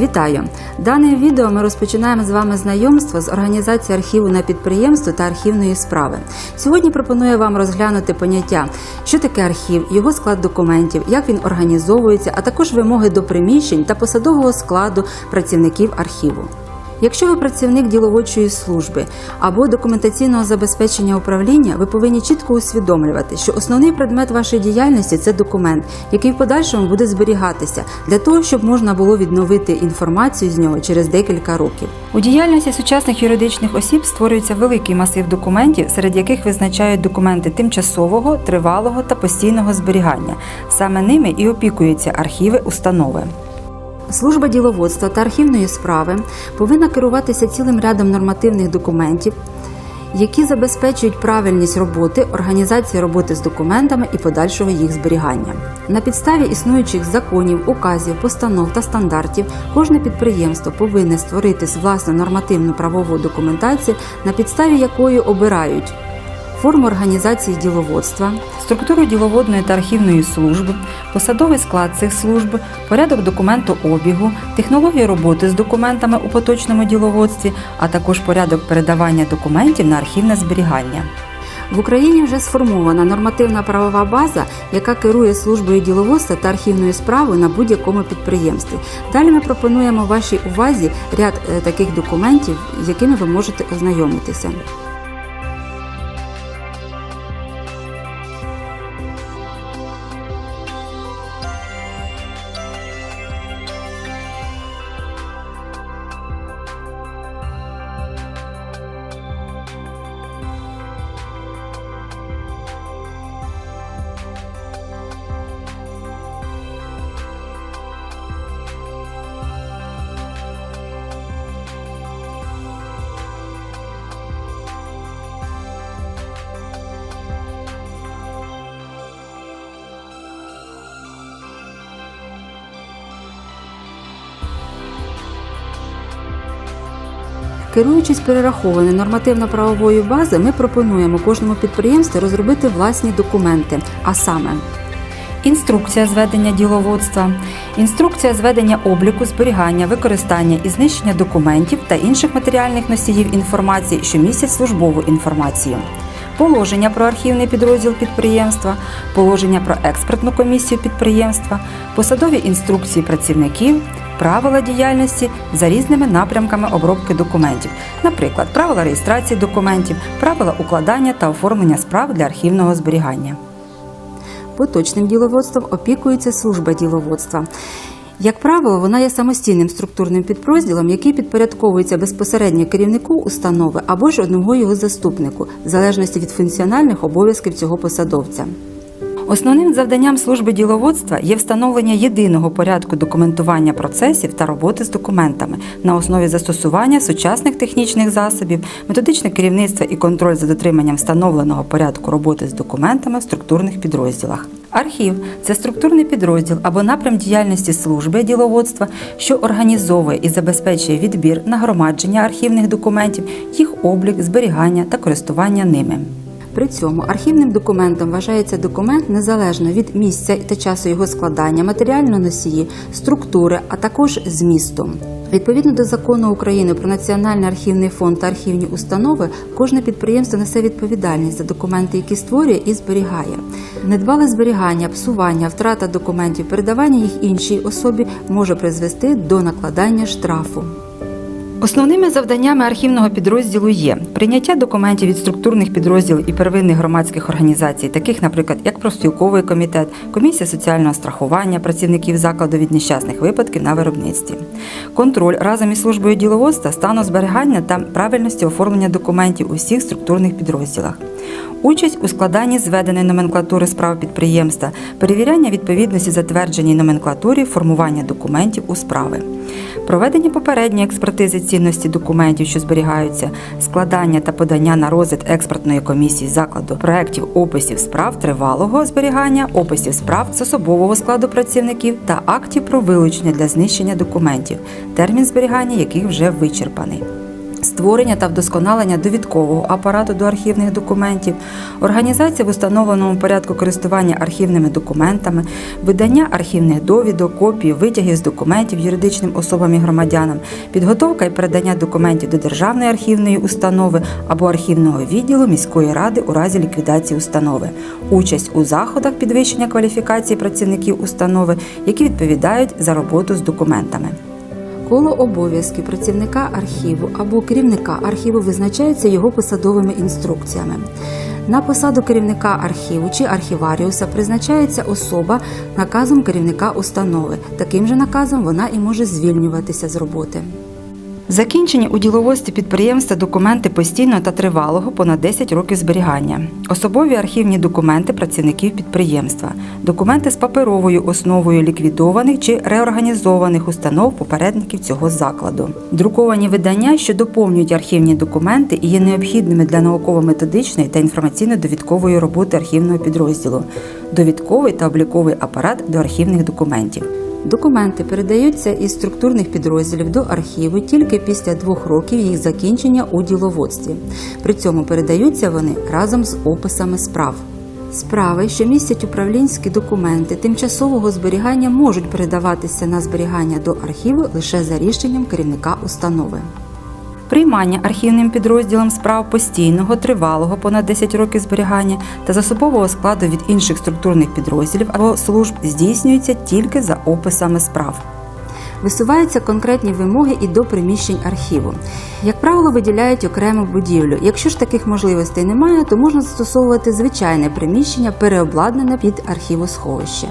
Вітаю! Даним відео ми розпочинаємо з вами знайомство з організацією архіву на підприємство та архівної справи. Сьогодні пропоную вам розглянути поняття, що таке архів, його склад документів, як він організовується, а також вимоги до приміщень та посадового складу працівників архіву. Якщо ви працівник діловодчої служби або документаційного забезпечення управління, ви повинні чітко усвідомлювати, що основний предмет вашої діяльності це документ, який в подальшому буде зберігатися для того, щоб можна було відновити інформацію з нього через декілька років. У діяльності сучасних юридичних осіб створюється великий масив документів, серед яких визначають документи тимчасового, тривалого та постійного зберігання. Саме ними і опікуються архіви установи. Служба діловодства та архівної справи повинна керуватися цілим рядом нормативних документів, які забезпечують правильність роботи, організації роботи з документами і подальшого їх зберігання. На підставі існуючих законів, указів, постанов та стандартів кожне підприємство повинне створити власну нормативну правову документацію, на підставі якої обирають форму організації діловодства, структуру діловодної та архівної служби, посадовий склад цих служб, порядок документообігу, технологію роботи з документами у поточному діловодстві, а також порядок передавання документів на архівне зберігання. В Україні вже сформована нормативна правова база, яка керує службою діловодства та архівною справою на будь-якому підприємстві. Далі ми пропонуємо вашій увазі ряд е, таких документів, з якими ви можете ознайомитися. Керуючись перерахованою нормативно-правовою базою, ми пропонуємо кожному підприємству розробити власні документи, а саме Інструкція зведення діловодства, інструкція зведення обліку, зберігання, використання і знищення документів та інших матеріальних носіїв інформації, що містять службову інформацію. Положення про архівний підрозділ підприємства, положення про експертну комісію підприємства, посадові інструкції працівників, правила діяльності за різними напрямками обробки документів, наприклад, правила реєстрації документів, правила укладання та оформлення справ для архівного зберігання. Поточним діловодством опікується служба діловодства. Як правило, вона є самостійним структурним підрозділом, який підпорядковується безпосередньо керівнику установи або ж одного його заступнику, в залежності від функціональних обов'язків цього посадовця. Основним завданням служби діловодства є встановлення єдиного порядку документування процесів та роботи з документами на основі застосування сучасних технічних засобів, методичне керівництво і контроль за дотриманням встановленого порядку роботи з документами в структурних підрозділах. Архів це структурний підрозділ або напрям діяльності служби діловодства, що організовує і забезпечує відбір, нагромадження архівних документів, їх облік, зберігання та користування ними. При цьому архівним документом вважається документ незалежно від місця та часу його складання, матеріального носії, структури, а також змісту. Відповідно до закону України про Національний архівний фонд та архівні установи, кожне підприємство несе відповідальність за документи, які створює і зберігає. Недбале зберігання, псування, втрата документів, передавання їх іншій особі може призвести до накладання штрафу. Основними завданнями архівного підрозділу є прийняття документів від структурних підрозділів і первинних громадських організацій, таких, наприклад, як профспілковий комітет, комісія соціального страхування працівників закладу від нещасних випадків на виробництві, контроль разом із службою діловодства стану зберігання та правильності оформлення документів у всіх структурних підрозділах. Участь у складанні зведеної номенклатури справ підприємства, перевіряння відповідності затвердженій номенклатурі, формування документів у справи, проведення попередньої експертизи цінності документів, що зберігаються, складання та подання на розгляд експертної комісії закладу проєктів описів справ тривалого зберігання, описів справ з особового складу працівників та актів про вилучення для знищення документів, термін зберігання яких вже вичерпаний. Створення та вдосконалення довідкового апарату до архівних документів, організація в установленому порядку користування архівними документами, видання архівних довідок, копій, витягів з документів юридичним особам і громадянам, підготовка і передання документів до державної архівної установи або архівного відділу міської ради у разі ліквідації установи, участь у заходах підвищення кваліфікації працівників установи, які відповідають за роботу з документами. Коло обов'язків працівника архіву або керівника архіву визначається його посадовими інструкціями. На посаду керівника архіву чи архіваріуса призначається особа наказом керівника установи. Таким же наказом вона і може звільнюватися з роботи. Закінчені у діловодстві підприємства документи постійного та тривалого понад 10 років зберігання, особові архівні документи працівників підприємства, документи з паперовою основою ліквідованих чи реорганізованих установ попередників цього закладу, друковані видання, що доповнюють архівні документи і є необхідними для науково-методичної та інформаційно-довідкової роботи архівного підрозділу, довідковий та обліковий апарат до архівних документів. Документи передаються із структурних підрозділів до архіву тільки після двох років їх закінчення у діловодстві. При цьому передаються вони разом з описами справ. Справи, що містять управлінські документи тимчасового зберігання, можуть передаватися на зберігання до архіву лише за рішенням керівника установи. Приймання архівним підрозділом справ постійного, тривалого, понад 10 років зберігання та з особового складу від інших структурних підрозділів або служб здійснюється тільки за описами справ. Висуваються конкретні вимоги і до приміщень архіву. Як правило, виділяють окрему будівлю. Якщо ж таких можливостей немає, то можна застосовувати звичайне приміщення, переобладнане під архівосховище.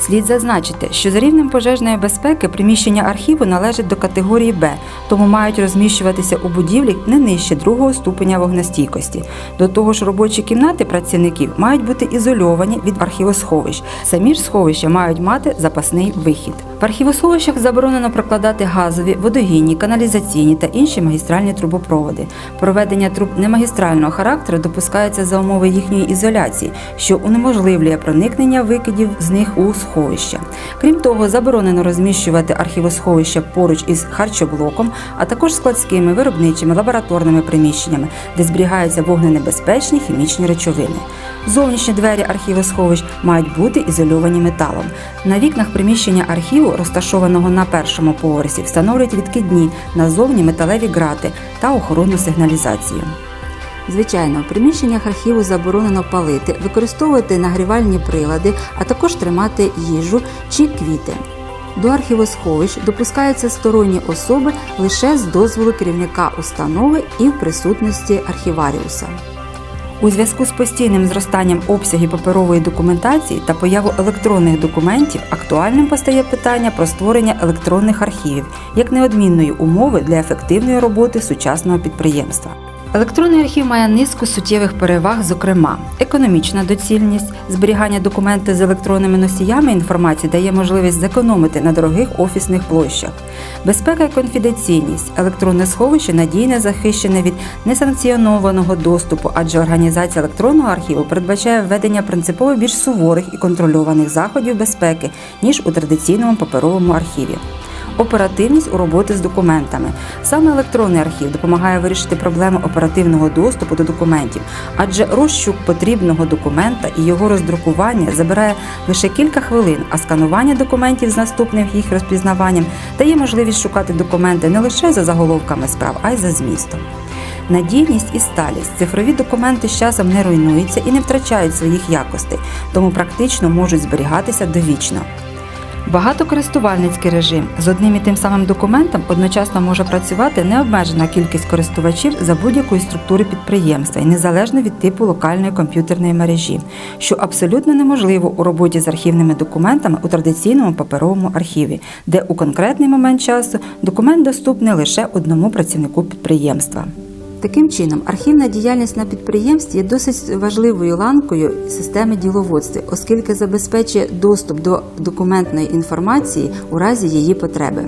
Слід зазначити, що за рівнем пожежної безпеки приміщення архіву належать до категорії Б, тому мають розміщуватися у будівлі не нижче другого ступеня вогнестійкості. До того ж, робочі кімнати працівників мають бути ізольовані від архівосховищ. Самі ж сховища мають мати запасний вихід. В архівосховищах заборонено прокладати газові, водогінні, каналізаційні та інші магістральні трубопроводи. Проведення труб немагістрального характеру допускається за умови їхньої ізоляції, що унеможливлює проникнення викидів з них у сховища. Крім того, заборонено розміщувати архівосховища поруч із харчоблоком, а також складськими, виробничими, лабораторними приміщеннями, де зберігаються вогненебезпечні хімічні речовини. Зовнішні двері архівосховищ мають бути ізольовані металом. На вікнах приміщення архіву, розташованого на першому поверсі, встановлюють відкидні назовні металеві грати та охоронну сигналізацію. Звичайно, в приміщеннях архіву заборонено палити, використовувати нагрівальні прилади, а також тримати їжу чи квіти. До архівосховищ допускаються сторонні особи лише з дозволу керівника установи і в присутності архіваріуса. У зв'язку з постійним зростанням обсягів паперової документації та появу електронних документів актуальним постає питання про створення електронних архівів як неодмінної умови для ефективної роботи сучасного підприємства. Електронний архів має низку суттєвих переваг, зокрема, економічна доцільність, зберігання документів з електронними носіями інформації дає можливість зекономити на дорогих офісних площах, безпека і конфіденційність, електронне сховище надійне захищене від несанкціонованого доступу, адже організація електронного архіву передбачає введення принципово більш суворих і контрольованих заходів безпеки ніж у традиційному паперовому архіві. Оперативність у роботи з документами. Саме електронний архів допомагає вирішити проблему оперативного доступу до документів, адже розшук потрібного документа і його роздрукування забирає лише кілька хвилин, а сканування документів з наступним їх розпізнаванням дає можливість шукати документи не лише за заголовками справ, а й за змістом. Надійність і сталість. Цифрові документи з часом не руйнуються і не втрачають своїх якостей, тому практично можуть зберігатися довічно. Багатокористувальницький режим з одним і тим самим документом одночасно може працювати необмежена кількість користувачів за будь-якої структури підприємства і незалежно від типу локальної комп'ютерної мережі, що абсолютно неможливо у роботі з архівними документами у традиційному паперовому архіві, де у конкретний момент часу документ доступний лише одному працівнику підприємства. Таким чином, архівна діяльність на підприємстві є досить важливою ланкою системи діловодства, оскільки забезпечує доступ до документної інформації у разі її потреби.